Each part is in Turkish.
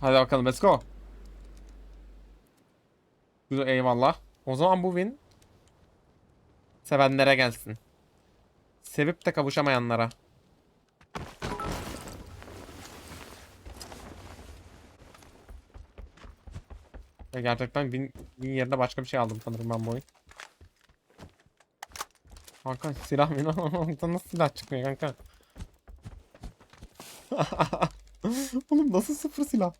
Hadi bakalım let's go. Eyvallah. O zaman bu win sevenlere gelsin. Sevip de kavuşamayanlara. Ya gerçekten win, win yerine başka bir şey aldım sanırım ben bu oyun. Kanka silah mı? Nasıl silah çıkmıyor kanka? Oğlum nasıl sıfır silah?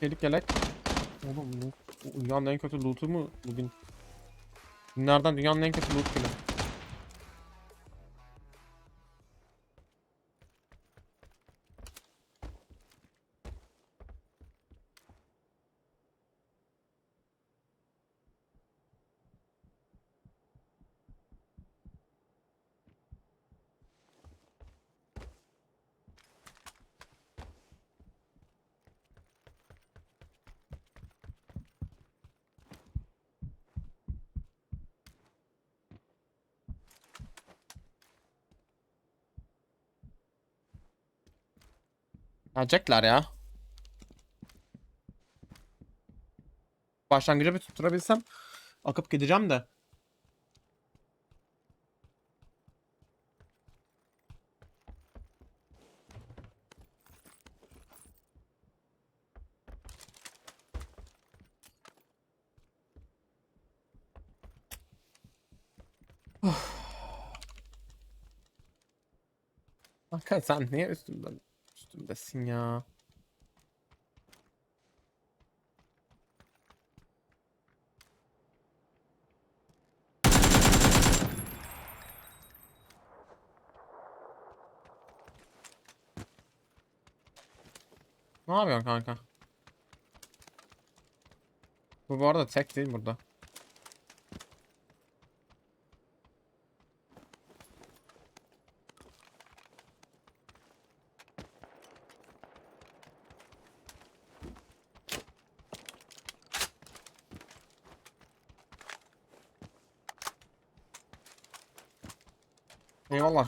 Çelik yelek. Oğlum bu dünyanın en kötü loot'u mu bugün? Günlerden dünyanın en kötü loot günü. Gelecekler ya. Başlangıcı bir tutturabilsem akıp gideceğim de. Kanka sen niye üstümden üstümdesin ya? Ne yapıyorsun kanka? Bu bu arada tek değil burada.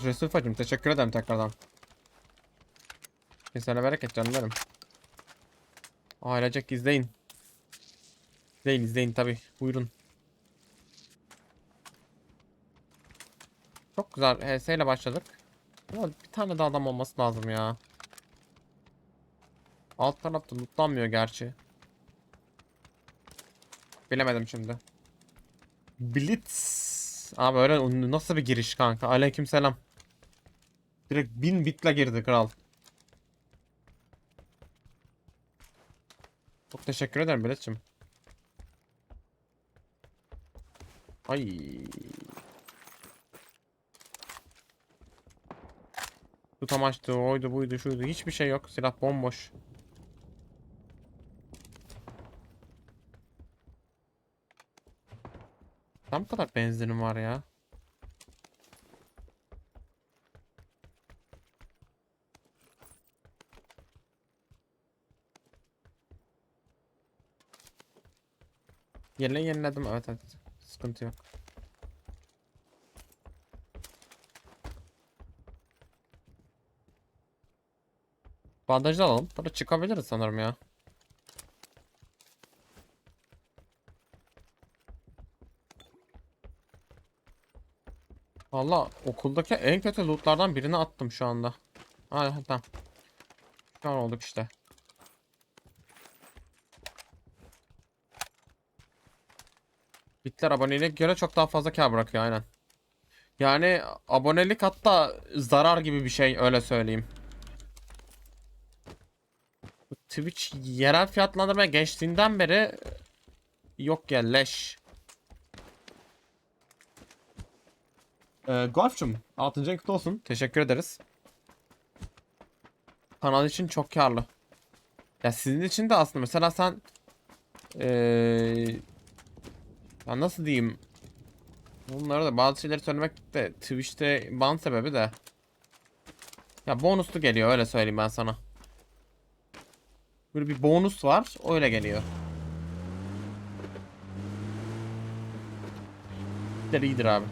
Eyvallah Resul Hacım teşekkür ederim tekrardan. Kesene bereket canlarım. Ailecek izleyin. İzleyin izleyin tabi. Buyurun. Çok güzel HS ile başladık. Ama bir tane daha adam olması lazım ya. Alt tarafta lootlanmıyor gerçi. Bilemedim şimdi. Blitz. Abi öyle nasıl bir giriş kanka? Aleykümselam. Direkt bin bitle girdi kral. Çok teşekkür ederim Biletçim. Ay. Tutamaçtı, oydu buydu şuydu. Hiçbir şey yok. Silah bomboş. Tam kadar benzinim var ya. Yerine yeniledim. Evet evet. Sıkıntı yok. Bandajı alalım. Sonra çıkabiliriz sanırım ya. Valla okuldaki en kötü lootlardan birini attım şu anda. Ha tamam. Şu an olduk işte. Bitler abonelik göre çok daha fazla kar bırakıyor aynen. Yani abonelik hatta zarar gibi bir şey öyle söyleyeyim. Twitch yerel fiyatlandırmaya geçtiğinden beri yok ya leş. Ee, Golf'cum 6. renk kutlu olsun. Teşekkür ederiz. Kanal için çok karlı. Ya sizin için de aslında mesela sen ee, ya nasıl diyeyim? Bunları da bazı şeyleri söylemek de Twitch'te ban sebebi de. Ya bonuslu geliyor öyle söyleyeyim ben sana. Böyle bir bonus var öyle geliyor. İyidir abi.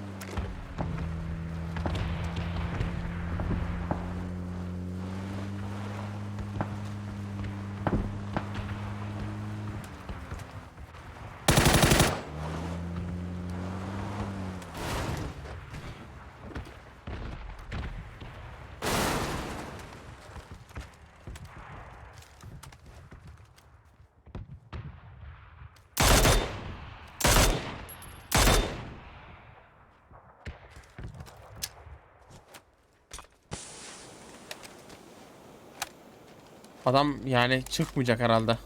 Adam yani çıkmayacak herhalde.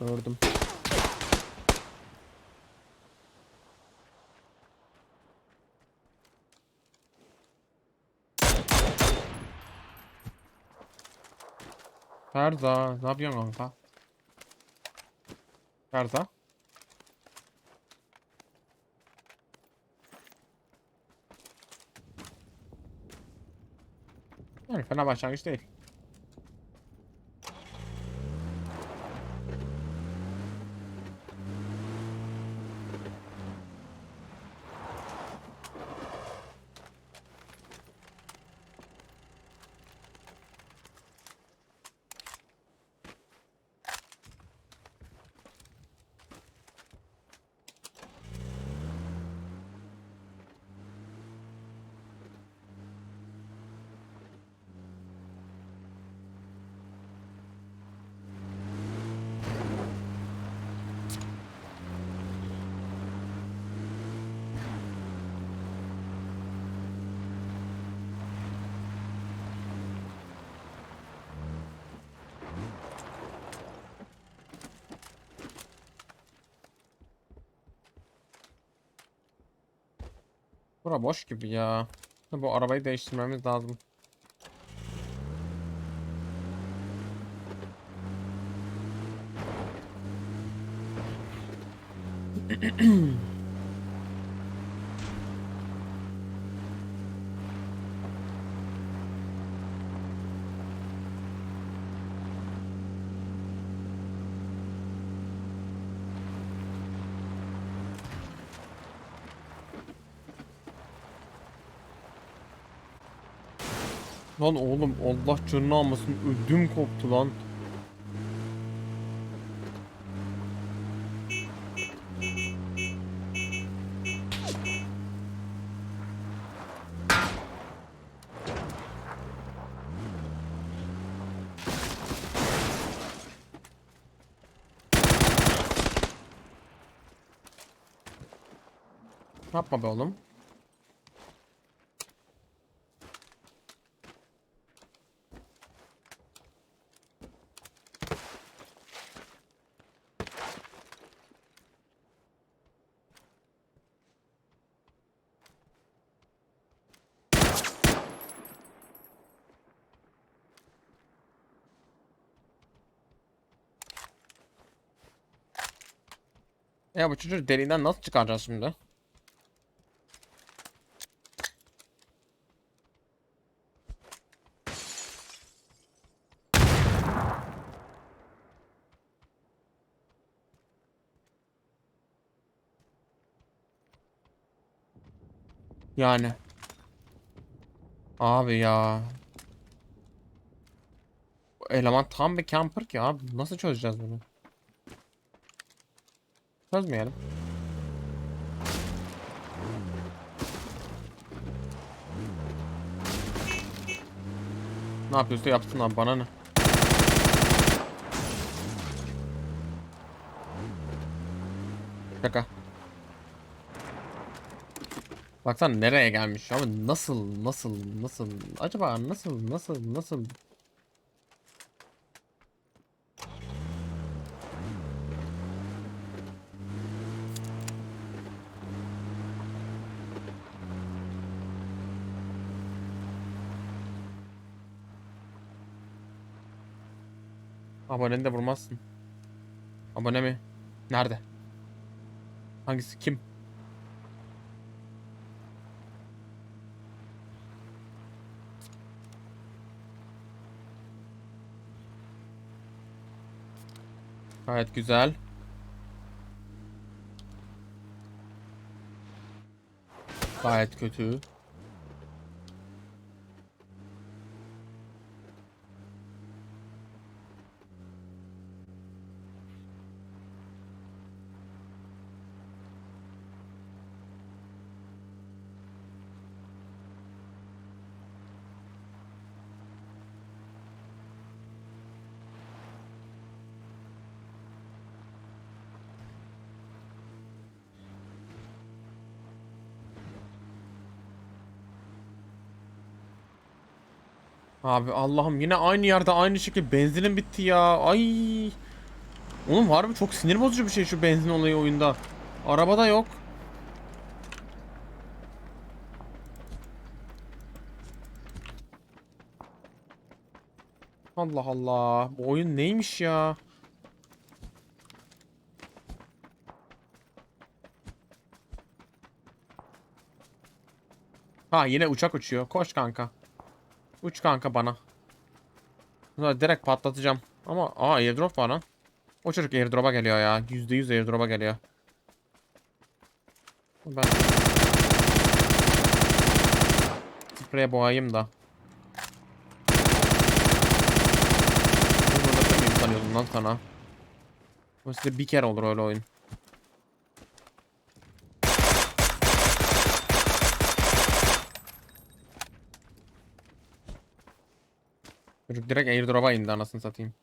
Gördüm. Ferza, ne yapıyorsun kanka? Ferza? Yani fena başlangıç değil. Bura boş gibi ya. Bu arabayı değiştirmemiz lazım. Lan oğlum Allah canını almasın ödüm koptu lan. Yapma be oğlum. Ya bu çocuğu derinden nasıl çıkaracağız şimdi? Yani. Abi ya. Bu eleman tam bir camper ki abi. Nasıl çözeceğiz bunu? Çözmeyelim. Ne yapıyorsa yapsın abi bana ne? Şaka. Baksana nereye gelmiş ama nasıl nasıl nasıl acaba nasıl nasıl nasıl Aboneni de vurmazsın. Abone mi? Nerede? Hangisi kim? Gayet güzel. Gayet kötü. Abi Allah'ım yine aynı yerde aynı şekilde benzinim bitti ya. Ay. Oğlum var mı çok sinir bozucu bir şey şu benzin olayı oyunda. Arabada yok. Allah Allah. Bu oyun neymiş ya? Ha yine uçak uçuyor. Koş kanka. Uç kanka bana. Bunları direkt patlatacağım. Ama aa airdrop var lan. O çocuk airdrop'a geliyor ya. %100 airdrop'a geliyor. Ben spreye boğayım da. Bunu da mıyım sanıyordum lan sana. Bu size bir kere olur öyle oyun. Çocuk direkt airdrop'a indi anasını satayım.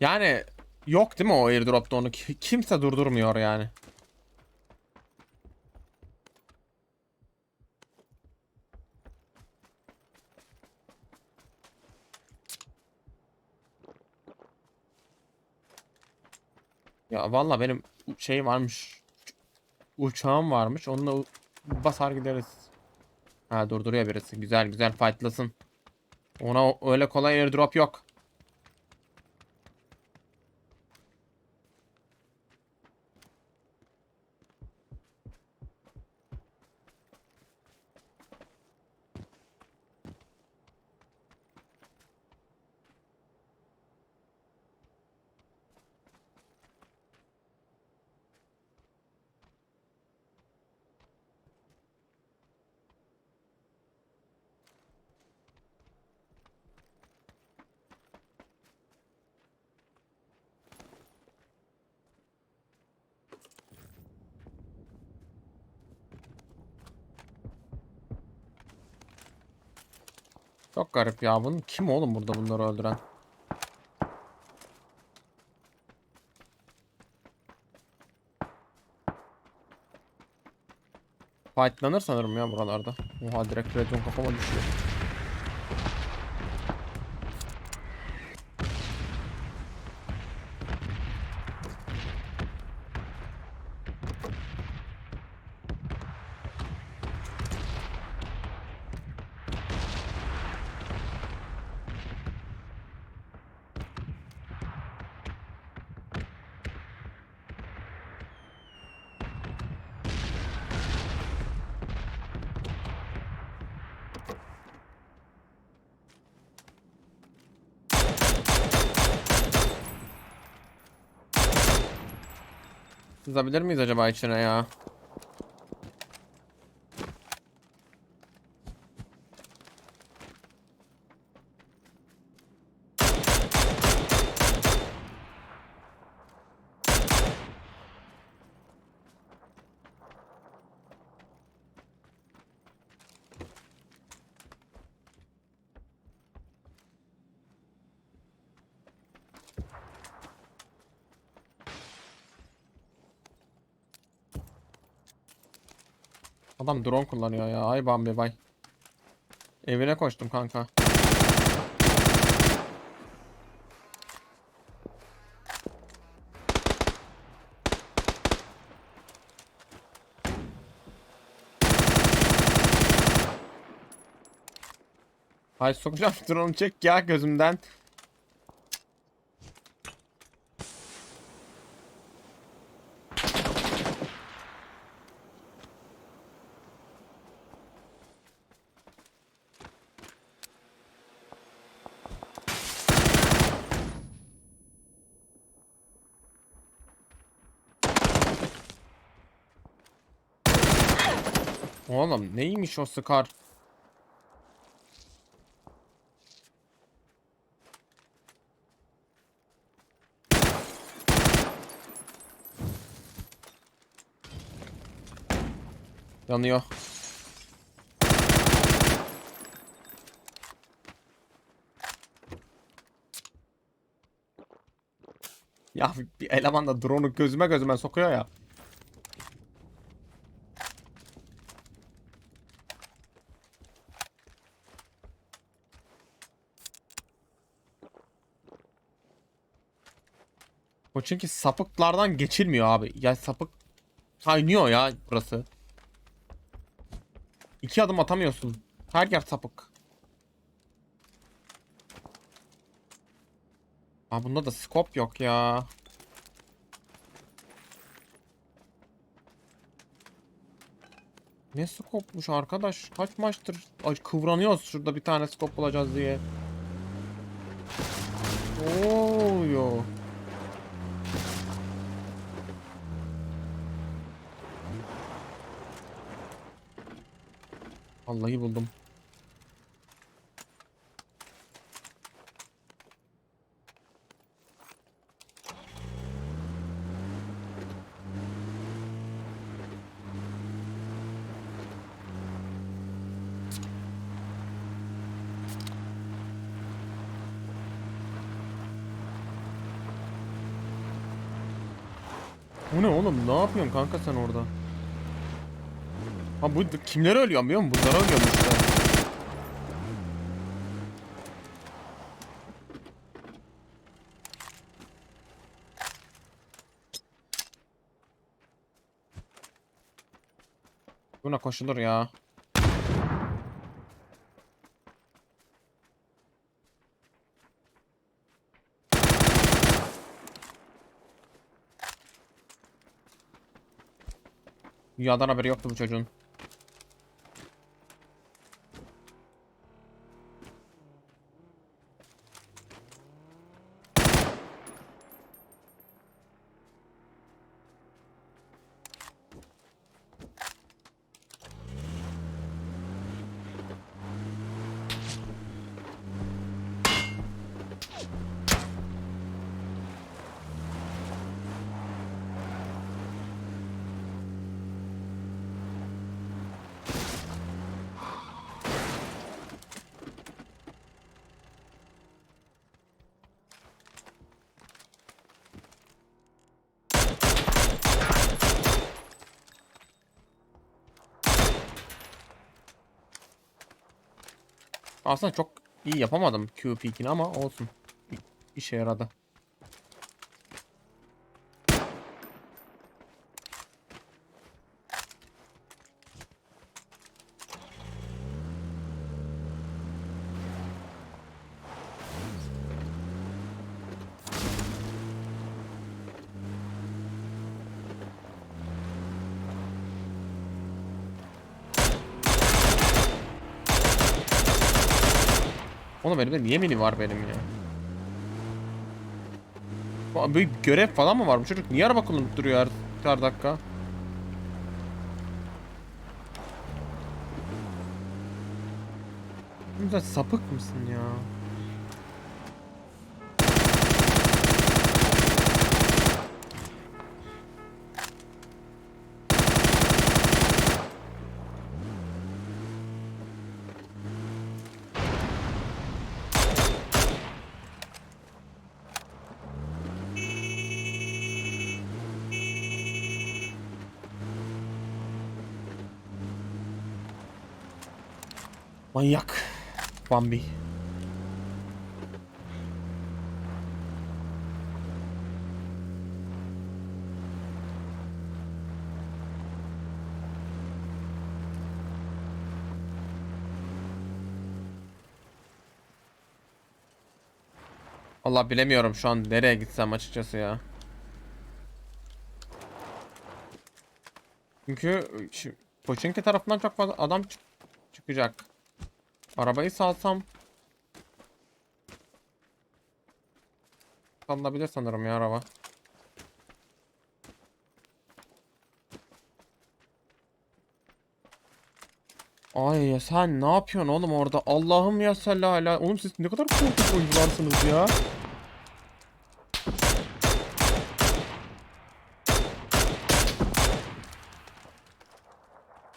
Yani yok değil mi o airdrop'ta onu ki- kimse durdurmuyor yani. Ya valla benim şey varmış. Uçağım varmış. Onunla basar gideriz. Ha durduruyor birisi. Güzel güzel fightlasın. Ona öyle kolay airdrop yok. Çok garip ya. Bunun kim oğlum burada bunları öldüren? Fightlanır sanırım ya buralarda. Oha direkt redon kafama düşüyor. Sızabilir miyiz acaba içine ya? Adam drone kullanıyor ya. Ay Bambi bay. Evine koştum kanka. Ay sokacağım drone'u çek ya gözümden. Oğlum neymiş o Scar? Yanıyor. Ya bir eleman da drone'u gözüme gözüme sokuyor ya. O çünkü sapıklardan geçilmiyor abi. Ya sapık kaynıyor ya burası. İki adım atamıyorsun. Her yer sapık. Aa bunda da scope yok ya. Ne scope'muş arkadaş? Kaç maçtır Ay, kıvranıyoruz şurada bir tane scope bulacağız diye. Oo yo. Vallahi buldum. Bu ne oğlum? Ne yapıyorsun kanka sen orada? Ha bu kimleri ölüyor biliyor musun? Bunlara ölüyorum işte. Buna koşulur ya. Dünyadan haberi yoktu bu çocuğun. Aslında çok iyi yapamadım Q ama olsun. İşe yaradı. Oğlum elimde niye mini var benim ya? Bir görev falan mı var? Bu çocuk niye araba kullanıp duruyor her, her dakika? Sen sapık mısın ya? Manyak. Bambi. Allah bilemiyorum şu an nereye gitsem açıkçası ya. Çünkü Pochinki tarafından çok fazla adam çık- çıkacak. Arabayı salsam salınabilir sanırım ya araba. Ay ya sen ne yapıyorsun oğlum orada? Allah'ım ya salli ala. Oğlum siz ne kadar korkunç oyuncularsınız ya.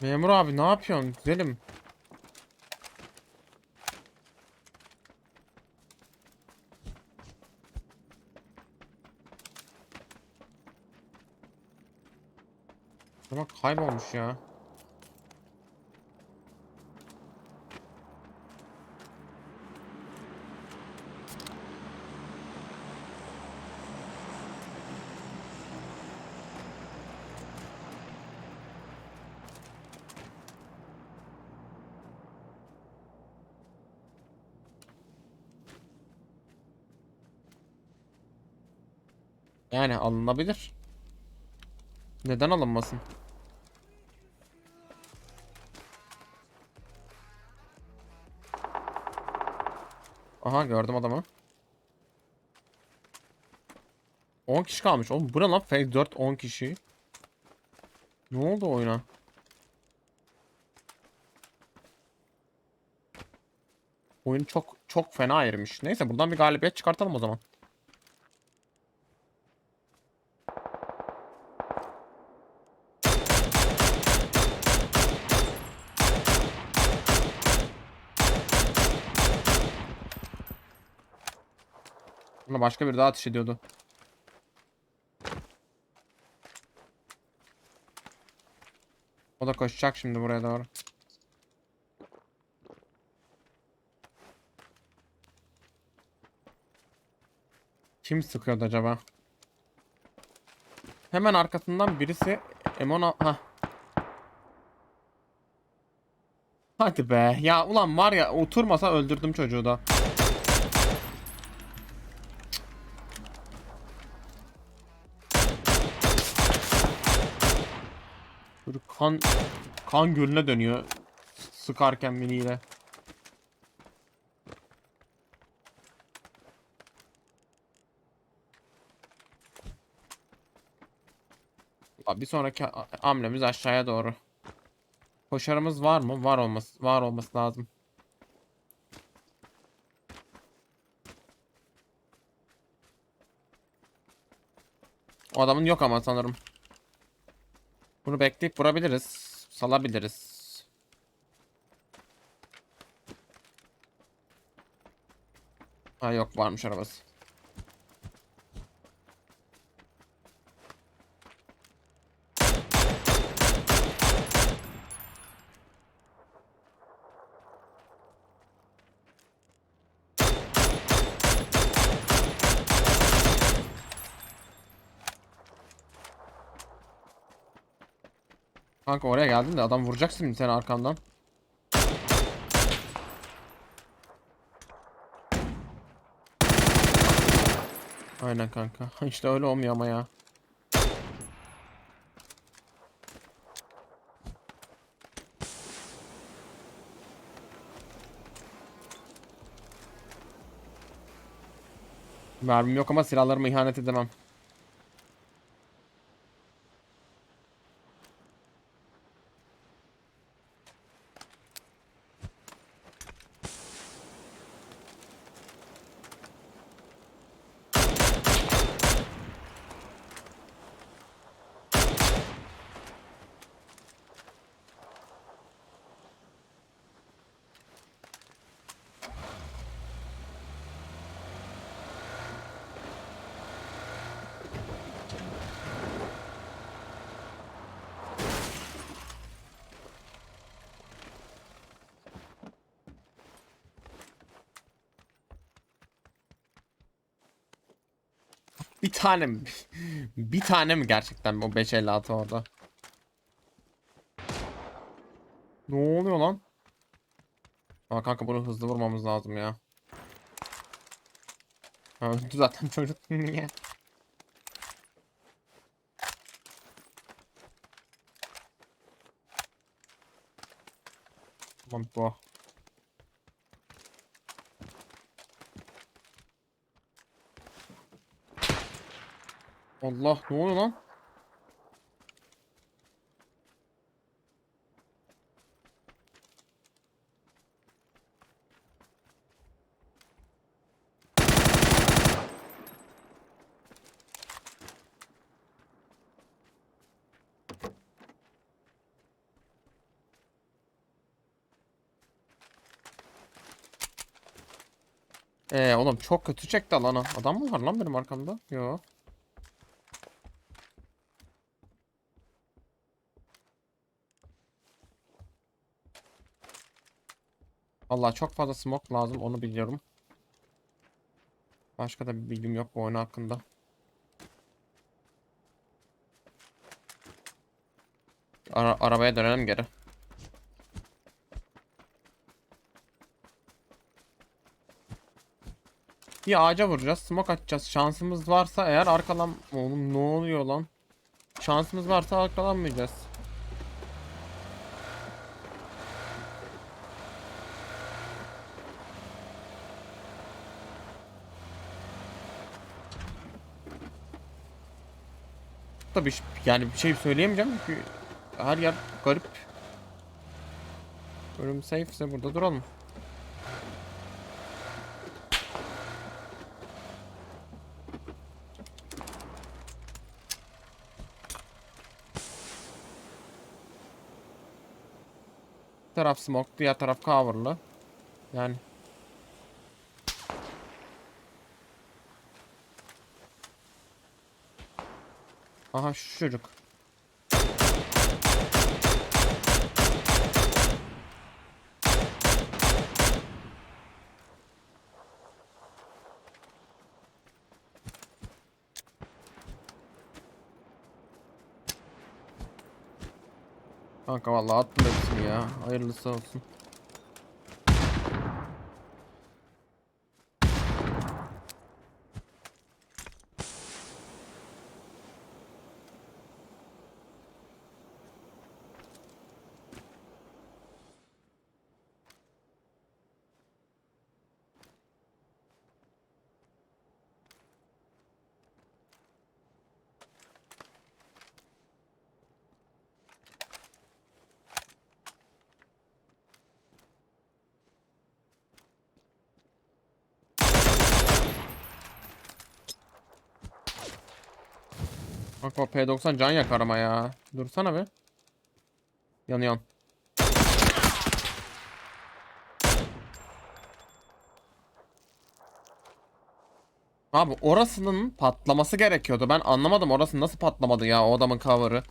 Memur abi ne yapıyorsun güzelim? Bak kaybolmuş ya. Yani alınabilir. Neden alınmasın? Aha gördüm adamı. 10 kişi kalmış. Oğlum bu ne lan? Fake 4 10 kişi. Ne oldu oyuna? Oyun çok çok fena ayırmış. Neyse buradan bir galibiyet çıkartalım o zaman. Başka bir daha ateş ediyordu. O da koşacak şimdi buraya doğru. Kim sıkıyordu acaba? Hemen arkasından birisi Emona ha. Hadi be. Ya ulan var ya oturmasa öldürdüm çocuğu da. Kan kan gölüne dönüyor. Sıkarken miniyle. Abi Bir sonraki hamlemiz aşağıya doğru. Koşarımız var mı? Var olması var olması lazım. O adamın yok ama sanırım. Bunu bekleyip vurabiliriz. Salabiliriz. Ha yok varmış arabası. Kanka oraya geldin de adam vuracaksın şimdi seni arkandan. Aynen kanka. İşte öyle olmuyor ama ya. Mermim yok ama silahlarıma ihanet edemem. Bir tane mi? Bir tane mi gerçekten o 556 orada? Ne oluyor lan? Aa kanka bunu hızlı vurmamız lazım ya. Öldü zaten çocuk niye? Tamam bu. Allah ne oluyor lan? Ee oğlum çok kötü çekti lan. Adam mı var lan benim arkamda? Yo. Allah çok fazla smoke lazım onu biliyorum. Başka da bir bilgim yok bu oyun hakkında. Ara- arabaya dönelim geri. Bir ağaca vuracağız. Smoke atacağız. Şansımız varsa eğer arkalan... Oğlum ne oluyor lan? Şansımız varsa arkalanmayacağız. Ş- yani bir şey söyleyemeyeceğim çünkü her yer garip. Ölüm safe ise burada duralım. Bir taraf smoke, diğer taraf coverlı. Yani Aha şu çocuk. Kanka vallahi attım hepsini ya. Hayırlısı olsun. Bak o P90 can yakar ama ya. Dursana be. Yanıyorsun. Abi orasının patlaması gerekiyordu. Ben anlamadım orası nasıl patlamadı ya o adamın cover'ı.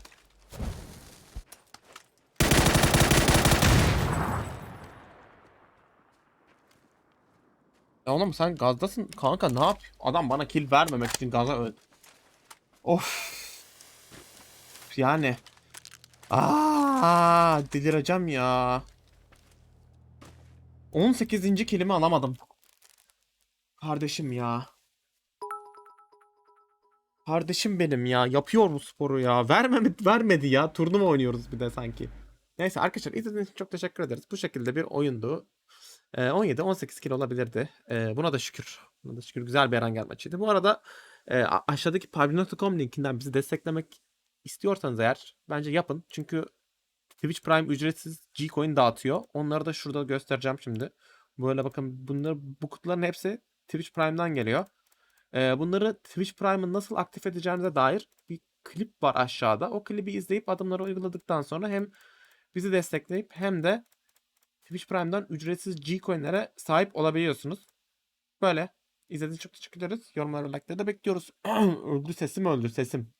Ya oğlum sen gazdasın kanka ne yap? Adam bana kill vermemek için gaza öldü. Of. Yani. Aa, delireceğim ya. 18. kilimi alamadım. Kardeşim ya. Kardeşim benim ya. Yapıyor bu sporu ya. Vermedi, vermedi ya. Turnuva oynuyoruz bir de sanki. Neyse arkadaşlar izlediğiniz için çok teşekkür ederiz. Bu şekilde bir oyundu. Ee, 17-18 kilo olabilirdi. Ee, buna da şükür. Buna da şükür güzel bir Erangel maçıydı. Bu arada e, aşağıdaki pubg.com linkinden bizi desteklemek istiyorsanız eğer bence yapın. Çünkü Twitch Prime ücretsiz G-Coin dağıtıyor. Onları da şurada göstereceğim şimdi. Böyle bakın bunlar bu kutuların hepsi Twitch Prime'dan geliyor. Ee, bunları Twitch Prime'ı nasıl aktif edeceğinize dair bir klip var aşağıda. O klibi izleyip adımları uyguladıktan sonra hem bizi destekleyip hem de Twitch Prime'dan ücretsiz G-Coin'lere sahip olabiliyorsunuz. Böyle. İzlediğiniz için çok teşekkür ederiz. Yorumları ve like'ları da bekliyoruz. öldü sesim öldü sesim.